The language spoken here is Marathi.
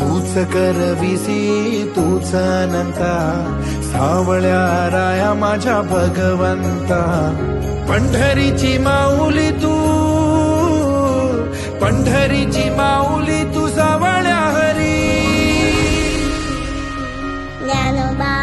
तूच करविसी तूच नंता सावळ्या राया माझ्या भगवंता. पंढरीची माऊली तू पंढरीची माऊली तू सावळ्या हरी. ज्ञानोबा